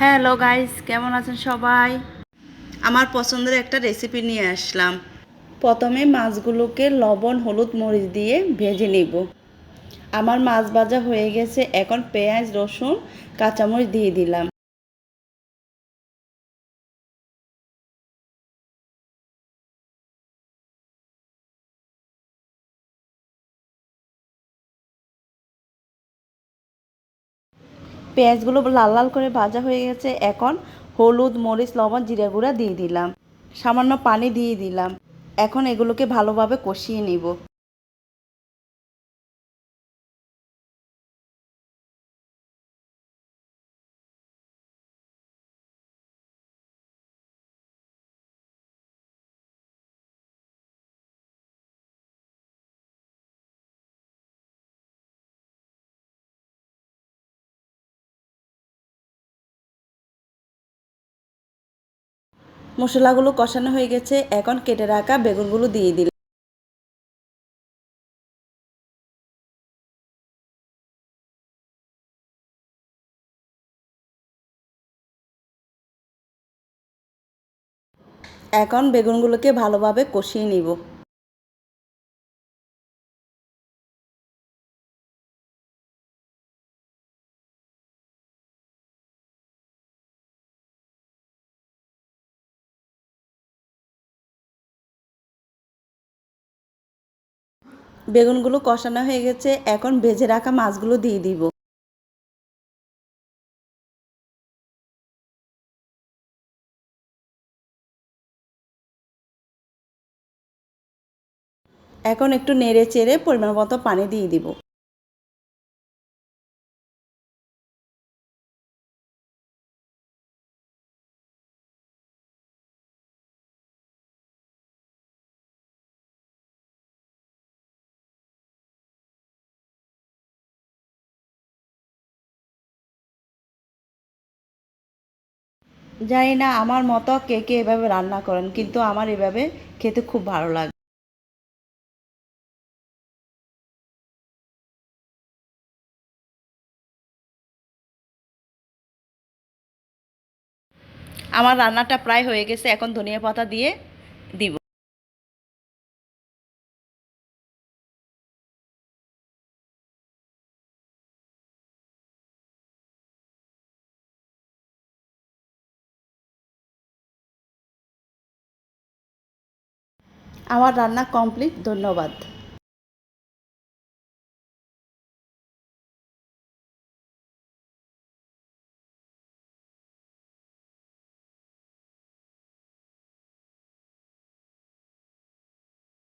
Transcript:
Hello guys কেমন আছেন সবাই? আমার পছন্দের একটা রেসিপি নিয়ে আসলাম। প্রথমে মাছগুলোকে লবণ, হলুদ, মরিচ দিয়ে ভেজে নিব। আমার মাছ ভাজা হয়ে গেছে। এখন পেঁয়াজ, রসুন, কাঁচামরিচ দিয়ে দিলাম। পেঁয়াজগুলো লাল লাল করে ভাজা হয়ে গেছে, এখন হলুদ, মরিচ, লবণ, জিরা গুঁড়া দিয়ে দিলাম। সামান্য পানি দিয়ে দিলাম। এখন এগুলোকে ভালোভাবে কষিয়ে নিব। মশলাগুলো কষানো হয়ে গেছে। এখন কেটে রাখা বেগুনগুলো দিয়ে দিলাম। এখন বেগুনগুলোকে ভালোভাবে কষিয়ে নিব। বেগুনগুলো কষানো হয়ে গেছে, এখন ভেজে রাখা মাছগুলো দিয়ে দিব। এখন একটু নেড়ে চেড়ে পরিমাণ মতো পানি দিয়ে দিব। জানি না আমার মতো কে কে এভাবে রান্না করেন, কিন্তু আমার এভাবে খেতে খুব ভালো লাগে। আমার রান্নাটা প্রায় হয়ে গেছে, এখন ধনিয়া পাতা দিয়ে দিব। আমার রান্না কমপ্লিট ধন্যবাদ।